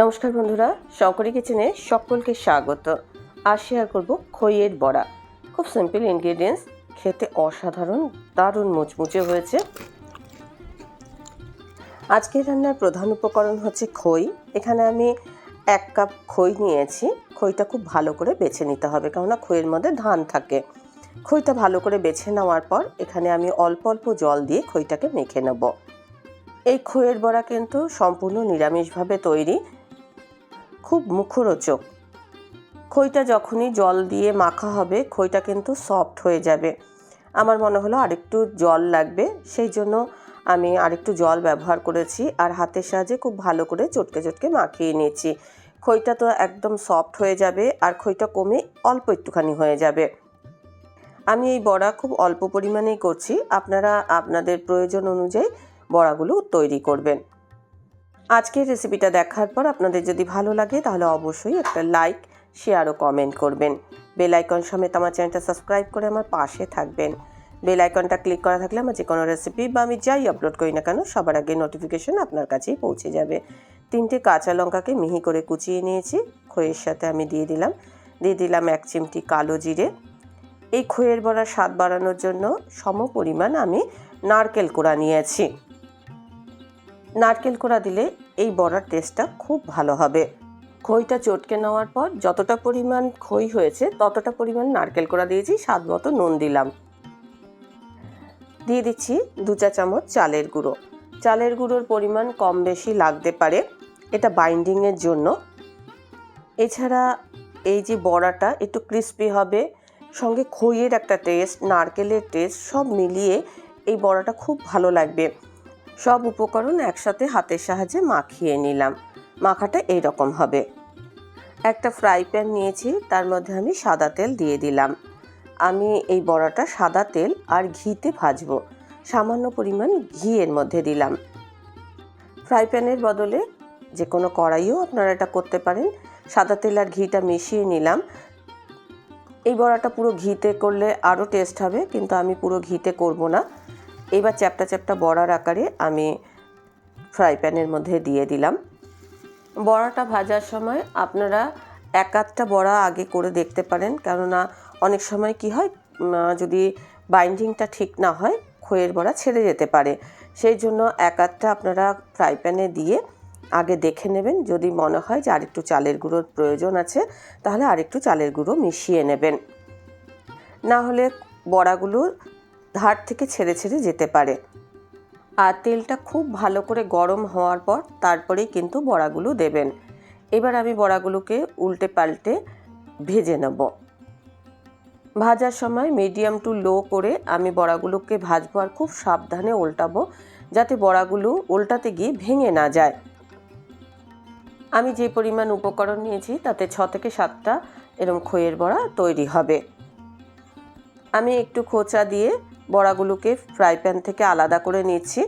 নমস্কার বন্ধুরা, শঙ্করী কিচেনে সকলকে স্বাগত। আর শেয়ার করব খইয়ের বড়া। খুব সিম্পল ইনগ্রিডিয়েন্টস খেতে অসাধারণ, দারুণ মুচমুচে হয়েছে। আজকের রান্নার প্রধান উপকরণ হচ্ছে খই। এখানে আমি এক কাপ খই নিয়েছি। খইটা খুব ভালো করে বেছে নিতে হবে, কেননা খইয়ের মধ্যে ধান থাকে। খইটা ভালো করে বেছে নেওয়ার পর এখানে আমি অল্প অল্প জল দিয়ে খইটাকে মেখে নেব। এই খইয়ের বড়া কিন্তু সম্পূর্ণ নিরামিষভাবে তৈরি। খুব মুখরোচক। খইটা যখনই জল দিয়ে মাখা হবে, খইটা কিন্তু সফট হয়ে যাবে। আমার মনে হলো আরেকটু জল লাগবে, সেই জন্য আমি আরেকটু জল ব্যবহার করেছি আর হাতের সাহায্যে খুব ভালো করে চটকে চটকে মাখিয়ে নিয়েছি। খইটা তো একদম সফট হয়ে যাবে আর খইটা কমে অল্প একটুখানি হয়ে যাবে। আমি এই বড়া খুব অল্প পরিমাণেই করছি। আপনারা আপনাদের প্রয়োজন অনুযায়ী বড়াগুলো তৈরি করবেন। আজকের রেসিপিটা দেখার পর আপনাদের যদি ভালো লাগে, তাহলে অবশ্যই একটা লাইক শেয়ার ও কমেন্ট করবেন। বেল আইকন সমেত আমার চ্যানেলটা সাবস্ক্রাইব করে আমার পাশে থাকবেন। বেল আইকনটা ক্লিক করা থাকলে আমার যে কোনো রেসিপি বা আমি যাই আপলোড করি না কেন, সবার আগে নোটিফিকেশন আপনার কাছেই পৌঁছে যাবে। তিনটে কাঁচা লঙ্কাকে মিহি করে কুচিয়ে নিয়েছি খইয়ের সাথে আমি দিয়ে দিলাম। দিয়ে দিলাম এক চিমটি কালো জিরে। এই খইয়ের বড়া স্বাদ বাড়ানোর জন্য সম পরিমাণ আমি নারকেল কোড়া নিয়েছি। নারকেল কোড়া দিলে এই বড়ার টেস্টটা খুব ভালো হবে। খইটা চটকে নেওয়ার পর যতটা পরিমাণ খই হয়েছে, ততটা পরিমাণ নারকেল কোড়া দিয়েছি, স্বাদ মতো নুন দিলাম। দিয়ে দিচ্ছি দু চা চামচ চালের গুঁড়ো। চালের গুঁড়োর পরিমাণ কম বেশি লাগতে পারে, এটা বাইন্ডিংয়ের জন্য। এছাড়া এই যে বড়াটা একটু ক্রিস্পি হবে, সঙ্গে খইয়ের একটা টেস্ট নারকেলের টেস্ট সব মিলিয়ে এই বড়াটা খুব ভালো লাগবে। সব উপকরণ একসাথে হাতের সাহায্যে মাখিয়ে নিলাম। মাখাটা এই রকম হবে। একটা ফ্রাই প্যান নিয়েছি, তার মধ্যে আমি সাদা তেল দিয়ে দিলাম। আমি এই বড়াটা সাদা তেল আর ঘিতে ভাজবো। সামান্য পরিমাণ ঘি এর মধ্যে দিলাম। ফ্রাই প্যানের বদলে যে কোনো কড়াইও আপনারা এটা করতে পারেন। সাদা তেল আর ঘিটা মিশিয়ে নিলাম। এই বড়াটা পুরো ঘিতে করলে আরও টেস্ট হবে, কিন্তু আমি পুরো ঘিতে করব না। এবার চ্যাপটা চ্যাপটা বড়ার আকারে আমি ফ্রাই প্যানের মধ্যে দিয়ে দিলাম। বড়াটা ভাজার সময় আপনারা এক আধটা বড়া আগে করে দেখতে পারেন, কেননা অনেক সময় কি হয় যদি বাইন্ডিংটা ঠিক না হয় খইয়ের বড়া ছেড়ে যেতে পারে। সেই জন্য এক আধটা আপনারা ফ্রাই প্যানে দিয়ে আগে দেখে নেবেন। যদি মনে হয় যে আরেকটু চালের গুঁড়োর প্রয়োজন আছে, তাহলে আরেকটু চালের গুঁড়ো মিশিয়ে নেবেন। না হলে বড়াগুলো ধার থেকে ছেড়ে ছেড়ে যেতে পারে। আর তেলটা খুব ভালো করে গরম হওয়ার পর তারপরেই কিন্তু বড়াগুলো দেবেন। এবার আমি বড়াগুলোকে উল্টে পাল্টে ভেজে নেব। ভাজার সময় মিডিয়াম টু লো করে আমি বড়াগুলোকে ভাজবো আর খুব সাবধানে উল্টাবো যাতে বড়াগুলো উল্টাতে গিয়ে ভেঙে না যায়। আমি যে পরিমাণ উপকরণ নিয়েছি তাতে ছ থেকে সাতটা এরম খইয়ের বড়া তৈরি হবে। আমি একটু খোঁচা দিয়ে বড়াগুলোকে ফ্রাই প্যান থেকে আলাদা করে নিচ্ছি।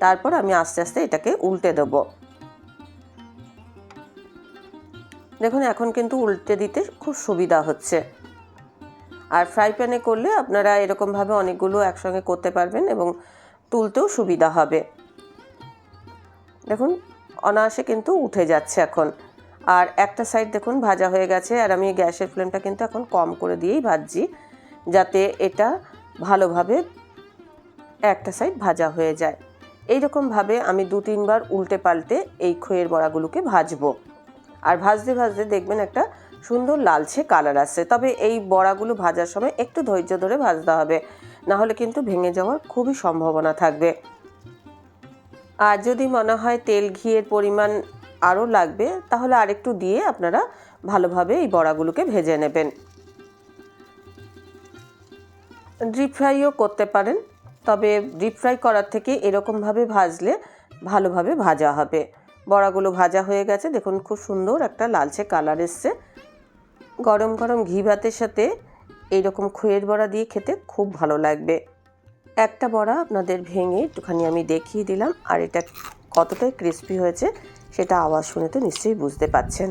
তারপর আমি আস্তে আস্তে এটাকে উল্টে দেবো। দেখুন, এখন কিন্তু উল্টে দিতে খুব সুবিধা হচ্ছে। আর ফ্রাই প্যানে করলে আপনারা এরকমভাবে অনেকগুলো একসঙ্গে করতে পারবেন এবং তুলতেও সুবিধা হবে। দেখুন, অনায়াসে কিন্তু উঠে যাচ্ছে এখন। আর একটা সাইড দেখুন, ভাজা হয়ে গেছে। আর আমি গ্যাসের ফ্লেমটা কিন্তু এখন কম করে দিয়েই ভাজছি, যাতে এটা ভালোভাবে একটা সাইড ভাজা হয়ে যায়। এই রকমভাবে আমি দু তিনবার উল্টে পাল্টে এই খইয়ের বড়াগুলোকে ভাজবো। আর ভাজতে ভাজতে দেখবেন একটা সুন্দর লালচে কালার আসছে। তবে এই বড়াগুলো ভাজার সময় একটু ধৈর্য ধরে ভাজতে হবে না হলে কিন্তু ভেঙে যাওয়ার খুবই সম্ভাবনা থাকবে। আর যদি মনে হয় তেল ঘিয়ের পরিমাণ আরও লাগবে, তাহলে আরেকটু দিয়ে আপনারা ভালোভাবে এই বড়াগুলোকে ভেজে নেবেন। ডিপ ফ্রাইও করতে পারেন, তবে ডিপ ফ্রাই করার থেকে এরকমভাবে ভাজলে ভালোভাবে ভাজা হবে। বড়াগুলো ভাজা হয়ে গেছে, দেখুন খুব সুন্দর একটা লালচে কালার এসছে। গরম গরম ঘি ভাতের সাথে এইরকম খইয়ের বড়া দিয়ে খেতে খুব ভালো লাগবে। একটা বড়া আপনাদের ভেঙে একটুখানি আমি দেখিয়ে দিলাম, আর এটা কতটাই ক্রিস্পি হয়েছে সেটা আওয়াজ শুনে তো নিশ্চয়ই বুঝতে পাচ্ছেন